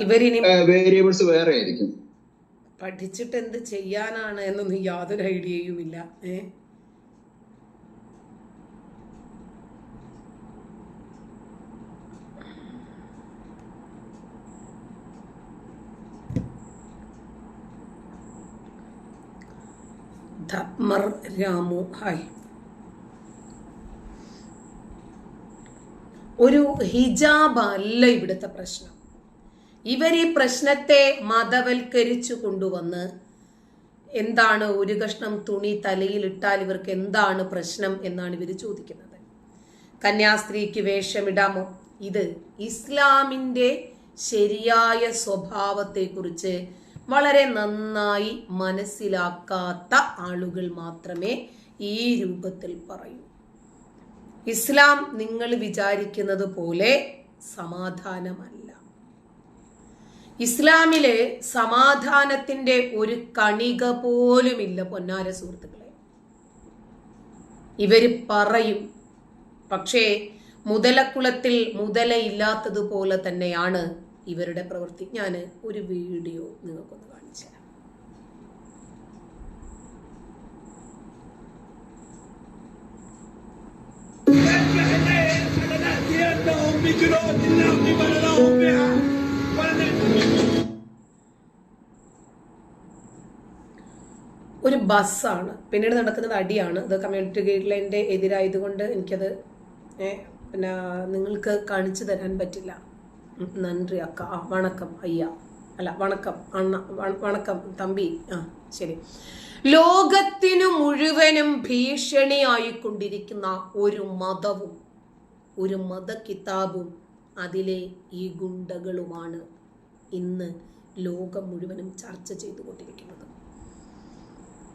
ഇവരിനി variables വേറെ ആയിരിക്കും. പഠിച്ചിട്ട് എന്ത് ചെയ്യാനാണ് എന്നൊന്നും യാതൊരു ഐഡിയയും ഇല്ല ഏ രാമു ഹായ്. ഒരു ഹിജാബ് അല്ല ഇവിടുത്തെ പ്രശ്നം. ഇവർ ഈ പ്രശ്നത്തെ മതവൽക്കരിച്ചു കൊണ്ടുവന്ന് എന്താണ് ഒരു കഷ്ണം തുണി തലയിൽ ഇട്ടാൽ ഇവർക്ക് എന്താണ് പ്രശ്നം എന്നാണ് ഇവർ ചോദിക്കുന്നത്. കന്യാസ്ത്രീക്ക് വേഷമിടാമോ? ഇത് ഇസ്ലാമിന്റെ ശരിയായ സ്വഭാവത്തെക്കുറിച്ച് വളരെ നന്നായി മനസ്സിലാക്കാത്ത ആളുകൾ മാത്രമേ ഈ രൂപത്തിൽ പറയൂ. ഇസ്ലാം നിങ്ങൾ വിചാരിക്കുന്നത് പോലെ സമാധാനമല്ല. ഇസ്ലാമില് സമാധാനത്തിന്റെ ഒരു കണിക പോലുമില്ല പൊന്നാര സുഹൃത്തുക്കളെ ഇവര് പറയും പക്ഷേ മുതലക്കുളത്തിൽ മുതലയില്ലാത്തതുപോലെ തന്നെയാണ് ഇവരുടെ പ്രവൃത്തി ഞാൻ ഒരു വീഡിയോ നിങ്ങൾക്കൊന്ന് കാണിച്ചു തരാം لنأتينهم بجنود لا قبل لهم بها ولنأتينهم ഒരു ബസ്സാണ്. പിന്നീട് നടക്കുന്നത് അടിയാണ്. ഇത് കമ്മ്യൂണിറ്റി ഗൈഡ് ലൈന്റെ എതിരായതുകൊണ്ട് എനിക്കത് പിന്നെ നിങ്ങൾക്ക് കാണിച്ചു തരാൻ പറ്റില്ല. നന്ദി അക്ക. ആ വണക്കം അയ്യ. അല്ല വണക്കം അണ്ണ വണക്കം തമ്പി. ആ ശരി. ലോകത്തിനു മുഴുവനും ഭീഷണിയായിക്കൊണ്ടിരിക്കുന്ന ഒരു മതവും ഒരു മത കിതാബും അതിലെ ഈ ഗുണ്ടകളുമാണ്. ഇന്ന് ലോകം മുഴുവനും ചർച്ച ചെയ്തുകൊണ്ടിരിക്കുന്നത്.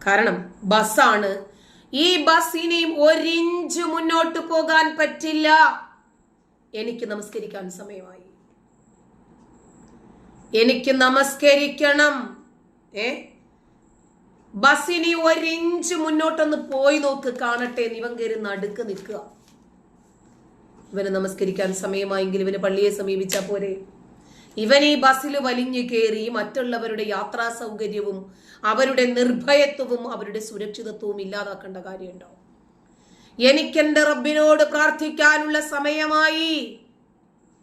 കാരണം ബസ്സാണ്. ഈ ബസ് ഇനിയും ഒരിഞ്ച് മുന്നോട്ട് പോകാൻ പറ്റില്ല. എനിക്ക് നമസ്കരിക്കാൻ സമയമായി. എനിക്ക് നമസ്കരിക്കണം. ഏ? ബസ് ഇനി ഒരിഞ്ച് മുന്നോട്ടൊന്ന് പോയി നോക്ക് കാണട്ടെ. ഇവൻ കയറി നടുക്ക് നിൽക്കുക. ഇവന് നമസ്കരിക്കാൻ സമയമായെങ്കിൽ ഇവന് പള്ളിയെ സമീപിച്ചാൽ പോരെ. ഇവൻ ഈ ബസ്സിൽ വലിഞ്ഞു കയറി മറ്റുള്ളവരുടെ യാത്രാ സൗകര്യവും അവരുടെ നിർഭയത്വവും അവരുടെ സുരക്ഷിതത്വവും ഇല്ലാതാക്കേണ്ട കാര്യമുണ്ടോ? എനിക്കെന്റെ റബ്ബിനോട് പ്രാർത്ഥിക്കാനുള്ള സമയമായി.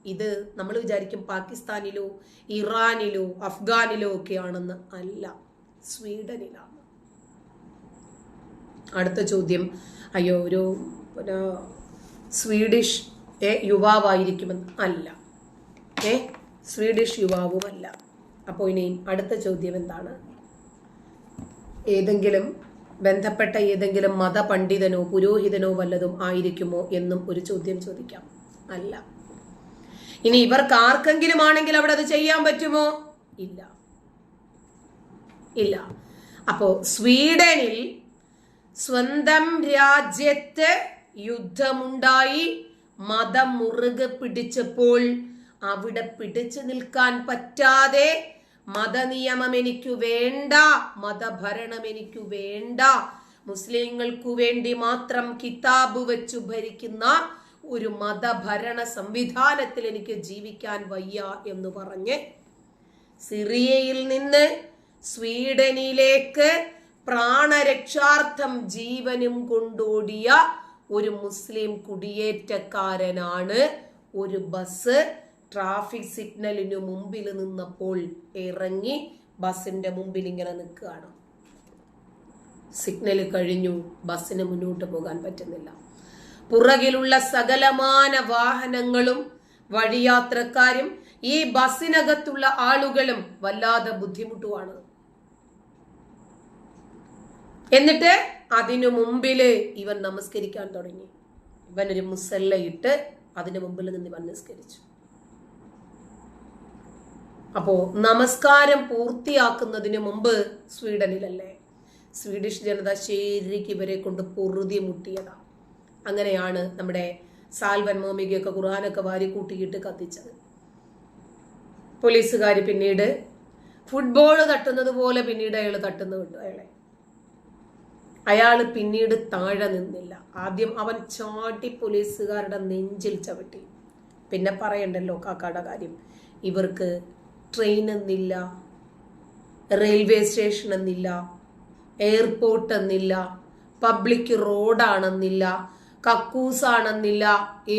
ഇത് നമ്മൾ വിചാരിക്കും പാകിസ്ഥാനിലോ ഇറാനിലോ അഫ്ഗാനിലോ ഒക്കെയാണെന്ന് അല്ല സ്വീഡനിലാണ്. അടുത്ത ചോദ്യം. അയ്യോ ഒരു സ്വീഡിഷ് യുവാവായിരിക്കുമെന്ന് അല്ല. ഏ സ്വീഡിഷ് യുവാവുമല്ല. അപ്പോൾ ഇനിയും അടുത്ത ചോദ്യം എന്താണ്? ഏതെങ്കിലും ബന്ധപ്പെട്ട ഏതെങ്കിലും മതപണ്ഡിതനോ പുരോഹിതനോ വല്ലതും ആയിരിക്കുമോ എന്നും ഒരു ചോദ്യം ചോദിക്കാം. അല്ല. ഇനി ഇവർക്ക് ആർക്കെങ്കിലും ആണെങ്കിൽ അവിടെ അത് ചെയ്യാൻ പറ്റുമോ? ഇല്ല. ഇല്ല. അപ്പോ സ്വീഡനിൽ സ്വന്തം രാജ്യത്ത് യുദ്ധമുണ്ടായി മതം മുറുകെ പിടിച്ചപ്പോൾ അവിടെ പിടിച്ചു നിൽക്കാൻ പറ്റാതെ മതനിയമം എനിക്ക് വേണ്ട മതഭരണം എനിക്ക് വേണ്ട. മുസ്ലിങ്ങൾക്കു വേണ്ടി മാത്രം കിതാബ് വെച്ചു ഭരിക്കുന്ന ഒരു മതഭരണ സംവിധാനത്തിൽ എനിക്ക് ജീവിക്കാൻ വയ്യ എന്ന് പറഞ്ഞ് സിറിയയിൽ നിന്ന് സ്വീഡനിലേക്ക് പ്രാണരക്ഷാർത്ഥം ജീവനും കൊണ്ടോടിയ ഒരു മുസ്ലിം കുടിയേറ്റക്കാരനാണ് ഒരു ബസ് ട്രാഫിക് സിഗ്നലിനു മുമ്പിൽ നിന്നപ്പോൾ ഇറങ്ങി ബസിന്റെ മുമ്പിൽ ഇങ്ങനെ നിൽക്കുകയാണ്. സിഗ്നൽ കഴിഞ്ഞു ബസ്സിന് മുന്നോട്ട് പോകാൻ പറ്റുന്നില്ല. പുറകിലുള്ള സകലമാന വാഹനങ്ങളും വഴിയാത്രക്കാരും ഈ ബസ്സിനകത്തുള്ള ആളുകളും വല്ലാതെ ബുദ്ധിമുട്ടുമാണ് എന്നിട്ട് അതിനു മുമ്പിൽ ഇവൻ നമസ്കരിക്കാൻ തുടങ്ങി. ഇവൻ ഒരു മുസല്ല ഇട്ട് അതിനു മുമ്പിൽ നിന്ന് ഇവൻ നിസ്കരിച്ചു. അപ്പോ നമസ്കാരം പൂർത്തിയാക്കുന്നതിന് മുമ്പ് സ്വീഡനിലല്ലേ? സ്വീഡിഷ് ജനത ശരിക്കും ഇവരെ കൊണ്ട് പൊറുതി മുട്ടിയതാ. അങ്ങനെയാണ് നമ്മുടെ സാൽവൻ മോമികയൊക്കെ ഖുർആാനൊക്കെ വാരി കൂട്ടിയിട്ട് കത്തിച്ചത്. പോലീസുകാർ പിന്നീട് ഫുട്ബോൾ തട്ടുന്നത് പോലെ പിന്നീട് അയാൾ തട്ടുന്നു കണ്ടു അയാളെ. അയാൾ പിന്നീട് താഴെ നിന്നില്ല. ആദ്യം അവൻ ചാട്ടി പോലീസുകാരുടെ നെഞ്ചിൽ ചവിട്ടി. പിന്നെ പറയണ്ടല്ലോ കാക്കാടെ കാര്യം. ഇവർക്ക് ട്രെയിൻ എന്നില്ല റെയിൽവേ സ്റ്റേഷൻ എന്നില്ല എയർപോർട്ട് എന്നില്ല പബ്ലിക് റോഡാണെന്നില്ല കക്കൂസാണെന്നില്ല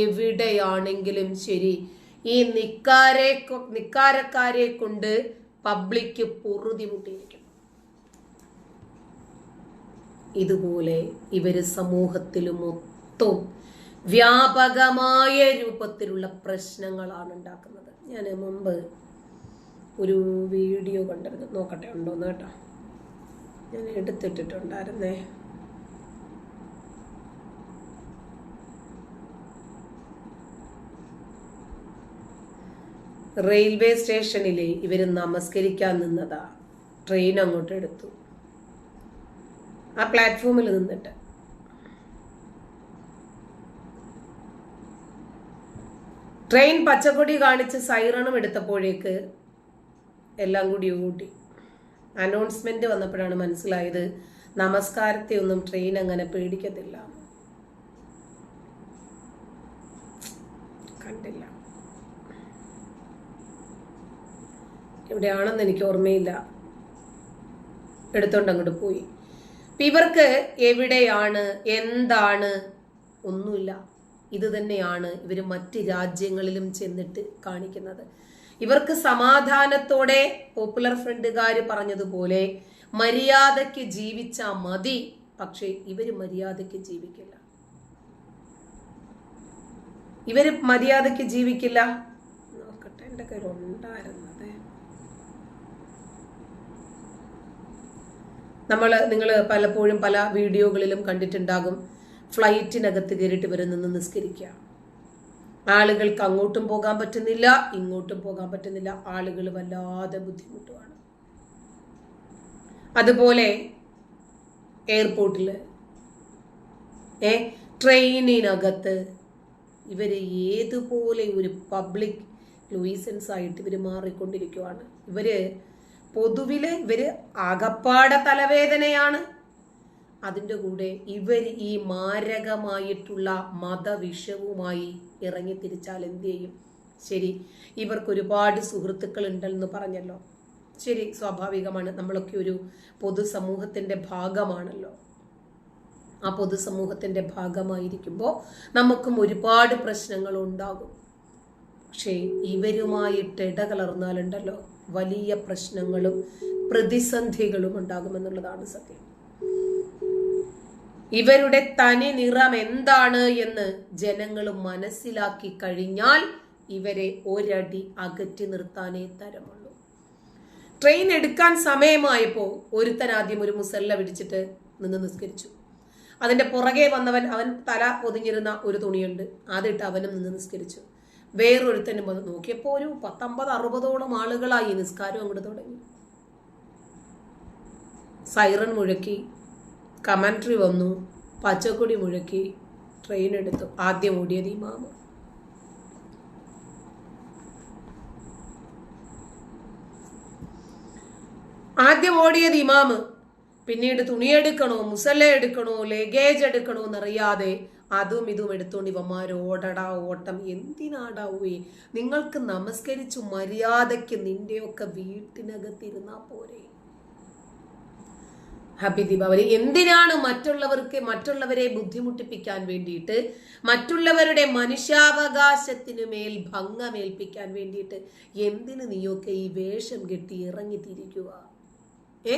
എവിടെയാണെങ്കിലും ശരി. ഈ നിക്കാരെ നിക്കാരക്കാരെ കൊണ്ട് പബ്ലിക് പൊറുതി മുട്ടിയിരിക്കും ഇതുപോലെ ഇവർ സമൂഹത്തിൽ മൊത്തം വ്യാപകമായ രൂപത്തിലുള്ള പ്രശ്നങ്ങളാണ് ഉണ്ടാക്കുന്നത്. ഞാൻ മുമ്പ് ഒരു വീഡിയോ കണ്ടിരുന്നു. നോക്കട്ടെ ഉണ്ടോന്ന് കേട്ടോ. ഞാൻ എടുത്തിട്ടിട്ടുണ്ടായിരുന്നേ. റെയിൽവേ സ്റ്റേഷനിലെ ഇവർ നമസ്കരിക്കാൻ നിന്നതാ. ട്രെയിൻ അങ്ങോട്ട് എടുത്തു. ആ പ്ലാറ്റ്ഫോമിൽ നിന്നിട്ട്. ട്രെയിൻ പച്ചക്കൊടി കാണിച്ച് സൈറണും എടുത്തപ്പോഴേക്ക് എല്ലാം കൂടി കൂട്ടി അനൗൺസ്മെന്റ് വന്നപ്പോഴാണ് മനസ്സിലായത് നമസ്കാരത്തെ ഒന്നും ട്രെയിൻ അങ്ങനെ പേടിക്കത്തില്ല. കണ്ടില്ല. എവിടെയാണെന്ന് എനിക്ക് ഓർമ്മയില്ല. എടുത്തോണ്ട് അങ്ങോട്ട് പോയി. ഇവർക്ക് എവിടെയാണ് എന്താണ് ഒന്നുമില്ല. ഇത് തന്നെയാണ് ഇവർ മറ്റ് രാജ്യങ്ങളിലും ചെന്നിട്ട് കാണിക്കുന്നത്. ഇവർക്ക് സമാധാനത്തോടെ പോപ്പുലർ ഫ്രണ്ടുകാർ പറഞ്ഞതുപോലെ മര്യാദയ്ക്ക് ജീവിച്ച മതി. പക്ഷേ ഇവർ മര്യാദയ്ക്ക് ജീവിക്കില്ല. ഇവർ മര്യാദയ്ക്ക് ജീവിക്കില്ല. നോക്കട്ടെ എന്റെ കയ്യിൽ ഉണ്ടായിരുന്നത്. നമ്മൾ നിങ്ങൾ പലപ്പോഴും പല വീഡിയോകളിലും കണ്ടിട്ടുണ്ടാകും. ഫ്ലൈറ്റിനകത്ത് കയറിയിട്ട് ഇവരിൽ നിന്ന് നിസ്കരിക്കുക. ആളുകൾക്ക് അങ്ങോട്ടും പോകാൻ പറ്റുന്നില്ല ഇങ്ങോട്ടും പോകാൻ പറ്റുന്നില്ല. ആളുകൾ വല്ലാതെ ബുദ്ധിമുട്ടുമാണ് അതുപോലെ എയർപോർട്ടിൽ ഏ ട്രെയിനിനകത്ത് ഇവർ ഏതുപോലെ ഒരു പബ്ലിക് ലൂയിസൻസ് ആയിട്ട് ഇവർ മാറിക്കൊണ്ടിരിക്കുവാണ്. ഇവർ പൊതുവിൽ ഇവർ അകപ്പാട തലവേദനയാണ്. അതിന്റെ കൂടെ ഇവർ ഈ മാരകമായിട്ടുള്ള മതവിഷവുമായി ഇറങ്ങി തിരിച്ചാൽ എന്ത് ചെയ്യും? ശരി ഇവർക്ക് ഒരുപാട് സുഹൃത്തുക്കൾ ഉണ്ടെന്ന് പറഞ്ഞല്ലോ. ശരി സ്വാഭാവികമാണ്. നമ്മളൊക്കെ ഒരു പൊതുസമൂഹത്തിന്റെ ഭാഗമാണല്ലോ. ആ പൊതുസമൂഹത്തിന്റെ ഭാഗമായിരിക്കുമ്പോൾ നമുക്കും ഒരുപാട് പ്രശ്നങ്ങൾ ഉണ്ടാകും പക്ഷേ ഇവരുമായിട്ട് ഇടകലർന്നാലുണ്ടല്ലോ വലിയ പ്രശ്നങ്ങളും പ്രതിസന്ധികളും ഉണ്ടാകുമെന്നുള്ളതാണ് സത്യം. ഇവരുടെ തനി നിറം എന്താണ് എന്ന് ജനങ്ങൾ മനസ്സിലാക്കി കഴിഞ്ഞാൽ ഇവരെ ഒരടി അകറ്റി നിർത്താനേ തരമുള്ളൂ. ട്രെയിൻ എടുക്കാൻ സമയമായപ്പോൾ ഒരുത്തൻ ആദ്യം ഒരു മുസല്ല പിടിച്ചിട്ട് നിന്ന് നിസ്കരിച്ചു. അതിന്റെ പുറകെ വന്നവൻ അവൻ തല പൊതിഞ്ഞിരുന്ന ഒരു തുണിയുണ്ട്. അതിട്ട് അവനും നിന്ന് നിസ്കരിച്ചു. വേറൊരുത്തനും വന്ന് നോക്കിയപ്പോൾ ഒരു പത്തൊമ്പത് അറുപതോളം ആളുകളായി നിസ്കാരം അങ്ങോട്ട് തുടങ്ങി. സൈറൺ മുഴക്കി കമൻട്രി വന്നു. പച്ചക്കൊടി മുഴക്കി ട്രെയിൻ എടുത്തു. ആദ്യം ഓടിയത് ഈ മാമ. ആദ്യം ഓടിയത് ഇമാമ് പിന്നീട് തുണിയെടുക്കണോ മുസല്ല എടുക്കണോ ലഗേജ് എടുക്കണോ എന്നറിയാതെ അതും ഇതും എടുത്തോണ്ട് ഇവന്മാർ ഓടടാ ഓട്ടം എന്തിനാടാവേ? നിങ്ങൾക്ക് നമസ്കരിച്ചു മര്യാദയ്ക്ക് നിന്റെയൊക്കെ വീട്ടിനകത്തിരുന്നാ പോരെ. ഹാപ്പി ദീപാവലി എന്തിനാണ് മറ്റുള്ളവർക്ക് മറ്റുള്ളവരെ ബുദ്ധിമുട്ടിപ്പിക്കാൻ വേണ്ടിയിട്ട് മറ്റുള്ളവരുടെ മനുഷ്യാവകാശത്തിനു മേൽ ഭംഗമേൽപ്പിക്കാൻ വേണ്ടിയിട്ട് എന്തിനു നീയൊക്കെ ഈ വേഷം കെട്ടി ഇറങ്ങി തിരിക്കുക ഏ?